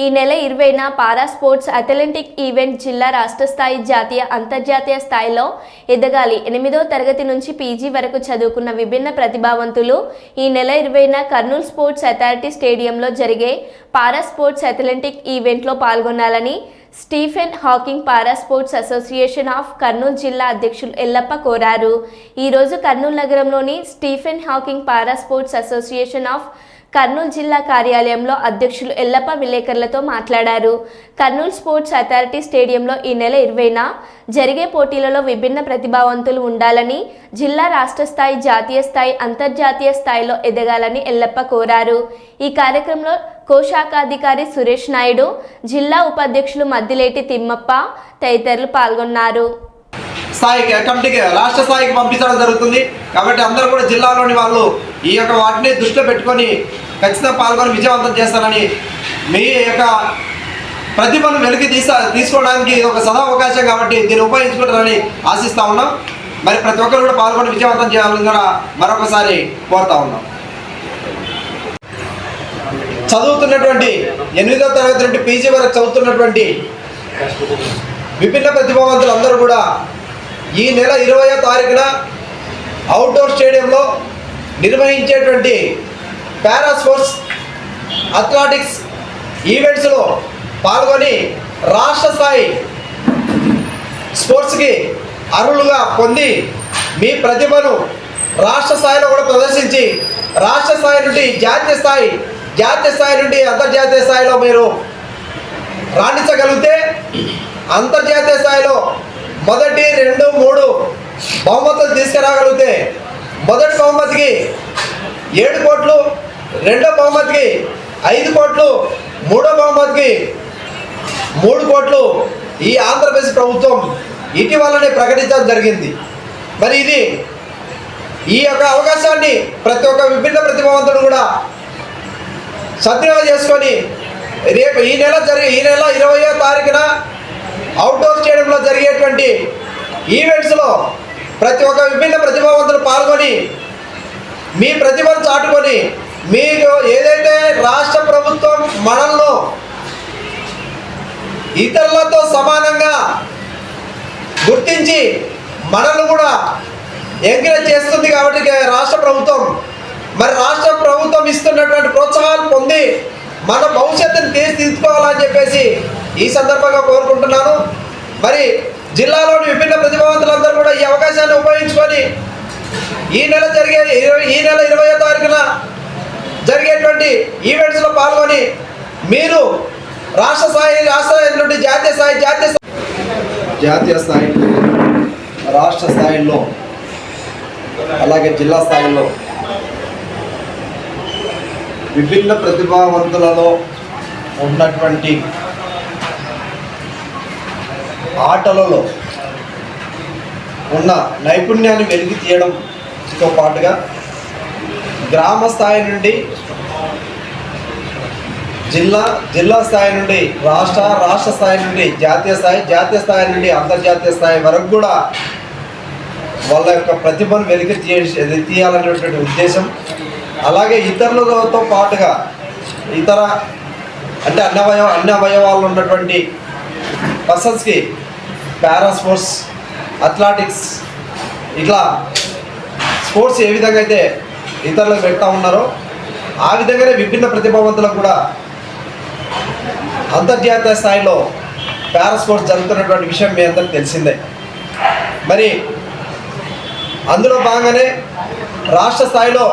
ఈ నెల ఇరవైన పారా స్పోర్ట్స్ అథ్లెటిక్ ఈవెంట్ జిల్లా రాష్ట్ర స్థాయి జాతీయ అంతర్జాతీయ స్థాయిలో ఎదగాలి. ఎనిమిదో తరగతి నుంచి పీజీ వరకు చదువుకున్న విభిన్న ప్రతిభావంతులు ఈ నెల ఇరవైన కర్నూలు స్పోర్ట్స్ అథారిటీ స్టేడియంలో జరిగే పారా స్పోర్ట్స్ అథ్లెటిక్ ఈవెంట్లో పాల్గొనాలని Stephen Hawking para sports association of Kurnool జిల్లా అధ్యక్షులు ఎల్లప్ప కోరారు. ఈరోజు కర్నూలు నగరంలోని Stephen Hawking para sports association of Kurnool జిల్లా కార్యాలయంలో అధ్యక్షులు ఎల్లప్ప విలేకరులతో మాట్లాడారు. కర్నూలు స్పోర్ట్స్ అథారిటీ స్టేడియంలో ఈ నెల ఇరవైన జరిగే పోటీలలో విభిన్న ప్రతిభావంతులు ఉండాలని జిల్లా రాష్ట్ర స్థాయి జాతీయ స్థాయి అంతర్జాతీయ స్థాయిలో ఎదగాలని ఎల్లప్ప కోరారు. ఈ కార్యక్రమంలో కోశాఖాధికారి సురేష్ నాయుడు జిల్లా ఉపాధ్యక్షులు మద్దిలేటి తిమ్మప్ప తదితరులు పాల్గొన్నారు. స్థాయికి కమిటీకి రాష్ట్ర స్థాయికి పంపించడం జరుగుతుంది. కాబట్టి అందరూ కూడా జిల్లాలోని వాళ్ళు ఈ యొక్క వాటిని దృష్టిలో పెట్టుకొని ఖచ్చితంగా పాల్గొని విజయవంతం చేస్తారని మీ యొక్క ప్రతిభను వెలికి తీసా తీసుకోవడానికి ఇది ఒక సదా అవకాశం కాబట్టి దీన్ని ఉపయోగించుకుంటారని ఆశిస్తూ ఉన్నాం. మరి ప్రతి ఒక్కరు కూడా పాల్గొని విజయవంతం చేయాలని కూడా మరొకసారి కోరుతా ఉన్నాం. చదువుతున్నటువంటి ఎనిమిదో తరగతి నుండి పీజీ వరకు చదువుతున్నటువంటి విభిన్న ప్రతిభావంతులు అందరూ కూడా ఈ నెల ఇరవయో తారీఖున అవుట్డోర్ స్టేడియంలో నిర్వహించేటువంటి పారా స్పోర్ట్స్ అథ్లెటిక్స్ ఈవెంట్స్లో పాల్గొని రాష్ట్ర స్థాయి స్పోర్ట్స్కి అర్హులుగా పొంది మీ ప్రతిభను రాష్ట్ర స్థాయిలో కూడా ప్రదర్శించి రాష్ట్ర స్థాయి నుండి జాతీయ స్థాయి జాతీయ స్థాయి నుండి అంతర్జాతీయ స్థాయిలో మీరు రాణించగలిగితే అంతర్జాతీయ స్థాయిలో మొదటి రెండు మూడు బహుమతులు తీసుకురాగలిగితే మొదటి బహుమతికి ఏడు కోట్లు రెండో బహుమతికి ఐదు కోట్లు మూడో బహుమతికి మూడు కోట్లు ఈ ఆంధ్రప్రదేశ్ ప్రభుత్వం ఇటీవలనే ప్రకటించడం జరిగింది. మరి ఇది ఈ యొక్క అవకాశాన్ని ప్రతి ఒక్క విభిన్న ప్రతిభావంతుడు కూడా సద్వినియోగం చేసుకొని రేపు ఈ నెల జరిగే ఈ నెల ఇరవయో తారీఖున అవుట్డోర్ స్టేడియంలో జరిగేటువంటి ఈవెంట్స్లో ప్రతి ఒక్క విభిన్న ప్రతిభావంతులు పాల్గొని మీ ప్రతిభను చాటుకొని మీకు ఏదైతే రాష్ట్ర ప్రభుత్వం మనల్లో ఇతరులతో సమానంగా గుర్తించి మనల్ని కూడా ఎంకరేజ్ చేస్తుంది కాబట్టి రాష్ట్ర ప్రభుత్వం మరి రాష్ట్ర ప్రభుత్వం ఇస్తున్నటువంటి ప్రోత్సాహాలు పొంది మన భవిష్యత్తుని తీర్చిదిద్దుకోవాలని చెప్పేసి ఈ సందర్భంగా కోరుకుంటున్నాను. మరి జిల్లాలోని విభిన్న ప్రతిభావంతులందరూ కూడా ఈ అవకాశాన్ని ఉపయోగించుకొని ఈ నెల జరిగే ఇరవై ఈ నెల ఇరవయో తారీఖున జరిగేటువంటి ఈవెంట్స్లో పాల్గొని మీరు రాష్ట్ర స్థాయి రాష్ట్ర నుండి జాతీయ స్థాయి జాతీయ జాతీయ స్థాయి రాష్ట్ర స్థాయిలో అలాగే జిల్లా స్థాయిలో విభిన్న ప్రతిభావంతులలో ఉన్నటువంటి ఆటలలో ఉన్న నైపుణ్యాన్ని వెలికి తీయడంతో పాటుగా గ్రామ స్థాయి నుండి జిల్లా జిల్లా స్థాయి నుండి రాష్ట్ర రాష్ట్ర స్థాయి నుండి జాతీయ స్థాయి జాతీయ స్థాయి నుండి అంతర్జాతీయ స్థాయి వరకు కూడా వాళ్ళ యొక్క ప్రతిభను వెలికి తీయాలనేటువంటి ఉద్దేశం. అలాగే ఇతరులతో పాటుగా ఇతర అంటే అన్నవయ అన్ని అవయవాలు ఉన్నటువంటి పర్సన్స్కి పారా స్పోర్ట్స్ అథ్లెటిక్స్ ఇట్లా స్పోర్ట్స్ ఏ విధంగా అయితే ఇతరులకు పెడతా ఉన్నారో ఆ విధంగానే విభిన్న ప్రతిభావంతులకు కూడా అంతర్జాతీయ స్థాయిలో పారా స్పోర్ట్స్ జరుగుతున్నటువంటి విషయం మీ అందరికి తెలిసిందే. మరి అందులో భాగంగానే రాష్ట్ర స్థాయిలో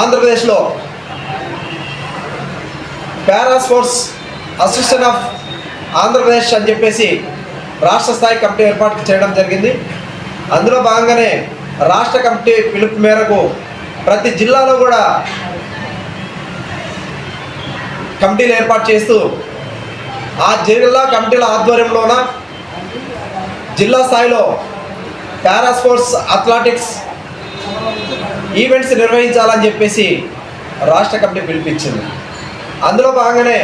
ఆంధ్రప్రదేశ్లో para sports association of Andhra Pradesh అని చెప్పేసి రాష్ట్ర స్థాయి కమిటీ ఏర్పాటు చేయడం జరిగింది. అందులో భాగంగానే రాష్ట్ర కమిటీ పిలుపు మేరకు ప్రతి జిల్లాలో కూడా కమిటీలు ఏర్పాటు చేస్తూ ఆ జిల్లా కమిటీల ఆధ్వర్యంలోన జిల్లా స్థాయిలో పారా స్పోర్ట్స్ అథ్లెటిక్స్ ఈవెంట్స్ నిర్వహించాలని చెప్పేసి రాష్ట్ర కమిటీ పిలిపించింది. అందులో భాగంగానే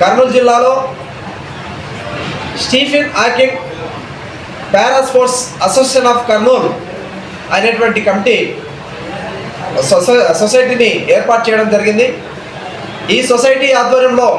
కర్నూలు జిల్లాలో Stephen Hawking para sports association of Kurnool అనేటువంటి కమిటీ సొసై సొసైటీని ఏర్పాటు చేయడం జరిగింది. ఈ సొసైటీ ఆధ్వర్యంలో